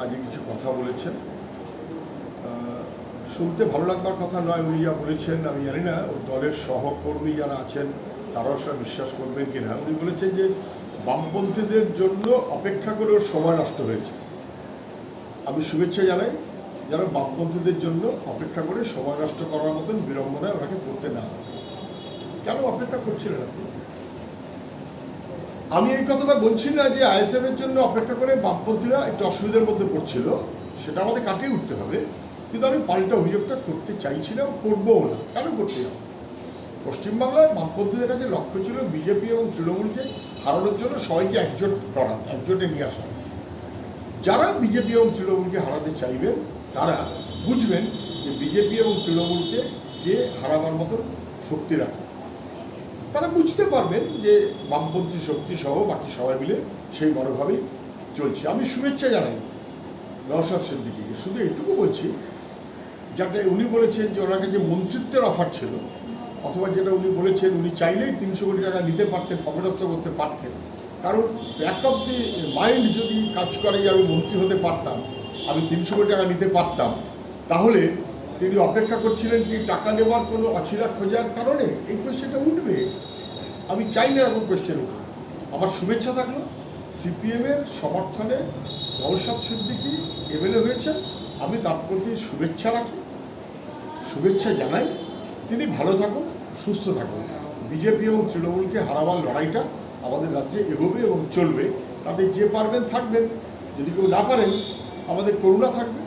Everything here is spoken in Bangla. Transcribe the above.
আজকে কিছু কথা বলেছেন। শুনতে ভালো লাগবার কথা নয় উনি যা বলেছেন, আমি জানি না ওর দলের সহকর্মী যারা আছেন, তারাও সব বিশ্বাস করবেন কিনা। উনি বলেছেন যে, বামপন্থীদের জন্য অপেক্ষা করে ওর সময় নষ্ট হয়েছে। আমি শুভেচ্ছা জানাই, যেন বামপন্থীদের জন্য অপেক্ষা করে সময় নষ্ট করার মতন বিড়ম্বনায় ওনাকে করতে না কেন অপেক্ষা করছিলেন আপনি? আমি এই কথাটা বলছি না যে আইএসএফ এর জন্য অপেক্ষা করে বামপন্থীরা একটু অসুবিধার মধ্যে পড়ছিল, সেটা আমাদের কাটিয়ে উঠতে হবে। কিন্তু আমি পাল্টা অভিযোগটা করতে চাইছিলাম করবও না। কেন করতে হবে পশ্চিমবাংলায় বামপন্থীদের কাছে লক্ষ্য ছিল বিজেপি এবং তৃণমূলকে হারানোর জন্য সবাইকে একজোট করা, একজোটে নিয়ে আসা। যারা বিজেপি এবং তৃণমূলকে হারাতে চাইবেন, তারা বুঝবেন যে বিজেপি এবং তৃণমূলকে কে হারাবার মতো শক্তি রাখে তারা বুঝতে পারবেন যে বামপন্থী শক্তি সহ বাকি সবাই মিলে সেই মনোভাবেই চলছে। আমি শুভেচ্ছা জানাই নওশাদ সিদ্দিকিকে। শুধু এইটুকু বলছি যাতে উনি বলেছেন যে ওনার কাছে মন্ত্রিত্বের অফার ছিল, অথবা যেটা উনি বলেছেন, উনি চাইলেই তিনশো কোটি টাকা নিতে পারতেন পকেটস্থ করতে পারতেন। কারণ ব্যাক অফ দি মাইন্ড যদি কাজ করে যে আমি মন্ত্রী হতে পারতাম, আমি তিনশো কোটি টাকা নিতে পারতাম, তাহলে তিনি অপেক্ষা করছিলেন কি টাকা নেওয়ার কোনো অছিলা খোঁজার কারণে? এই কোয়েশ্চেনটা উঠবে। আমি চাই না এরকম কোয়েশ্চেন উঠবে আমার শুভেচ্ছা থাকল। সিপিএমের সমর্থনে নৌসাদ সিদ্দিকি এমএলএ হয়েছেন। আমি তার প্রতি শুভেচ্ছা রাখি। শুভেচ্ছা জানাই। তিনি ভালো থাকুন, সুস্থ থাকুন। বিজেপি এবং তৃণমূলকে হারাবার লড়াইটা আমাদের রাজ্যে এগোবে এবং চলবে। তাতে যে পারবেন থাকবেন। যদি কেউ না পারেন, আমাদের করুণা থাকবে।